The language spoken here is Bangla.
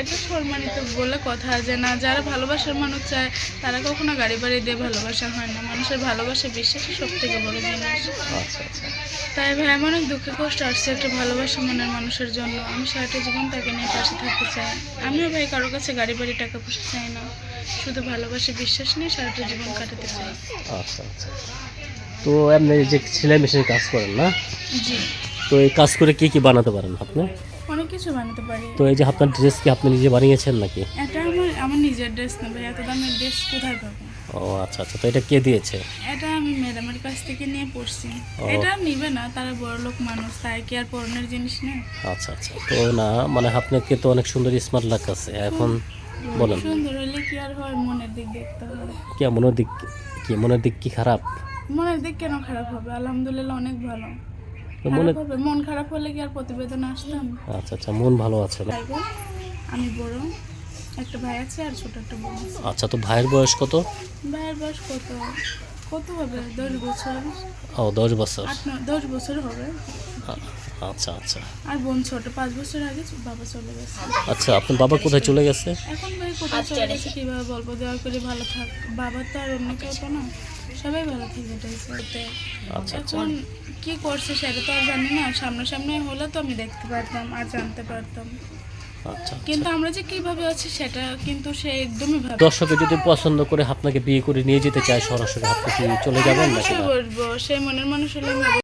এটা সম্মানিত বলে কথা যে না যারা ভালোবাসার মানুষ চায় তারা কখনো গাড়ি বাড়ি দিয়ে ভালোবাসা হয় না। মানুষের ভালোবাসা বিশ্বাসই সব থেকে বড় জিনিস। আচ্ছা আচ্ছা। তাই ভাই আমার অনেক দুঃখে কষ্ট আসছে একটা ভালোবাসা মনের মানুষের জন্য। আমি সারাটা জীবন তাকে নিয়ে পাশে থাকতে চাই। আমিও ভাই কারও কাছে গাড়ি বাড়ি টাকা পয়সা চাই না। শুধু ভালোবাসা বিশ্বাস নিয়ে সারাটা জীবন কাটাতে চাই। আচ্ছা আচ্ছা। তো আপনি যে সেলাই মেশিনে কাজ করেন না? জি। তো এই কাজ করে কি কি বানাতে পারেন আপনি? কিছু বানাতে পারি। তো এই যে আপনার ড্রেস কি আপনি নিজে বানিয়েছেন নাকি? এটা আমার আমার নিজের ড্রেস না ভাই এত দামের ড্রেস কোথায় পাবো? ও আচ্ছা আচ্ছা তো এটা কে দিয়েছে? এটা আমি ম্যাডামের কাছ থেকে নিয়ে পড়ছি। এটা নিবে না তারা বড় লোক মানুষ তাই কি আর পড়নের জিনিস না আচ্ছা আচ্ছা তো না মানে আপনাকে তো অনেক সুন্দর স্মার্ট লাগতেছে এখন বলেন। সুন্দর হলে কি আর হয় মনের দিক দেখতে হয় কি মনের দিক কি মনের দিক কি খারাপ? মনের দিক কেন খারাপ হবে? আলহামদুলিল্লাহ অনেক ভালো। মনে মন খারাপ হলে কি আর প্রতিবেদন আসতাম? আচ্ছা আচ্ছা মন ভালো আছে না? আমি বড় একটা ভাই আছে আর ছোট একটা বোন আছে। আচ্ছা তো ভাইয়ের বয়স কত? ভাইয়ের বয়স কত? কত হবে? দশ বছর? ও দশ বছর। দশ বছর হবে। আচ্ছা আচ্ছা। আর বোন ছোট পাঁচ বছর আগে বাবা চলে গেছে। আচ্ছা আপনার বাবা কোথায় চলে গেছে? এখন ভাই কোথায় চলে গেছে কীভাবে বলব? করে ভালো থাক। বাবা তো আর অন্য কেউ তো না। সবাই ভালো থাকে আচ্ছা আচ্ছা। এখন কি করছে সেটা তো আর জানি না। সামনাসামনি হলে তো আমি দেখতে পারতাম আর জানতে পারতাম। আচ্ছা কিন্তু আমরা যে কীভাবে আছি সেটা কিন্তু সে একদমই ভাবে দর্শকে যদি পছন্দ করে আপনাকে বিয়ে করে নিয়ে যেতে চায় সরাসরি আপনি চলে যাবেন না? সেই মনের মানুষ হলে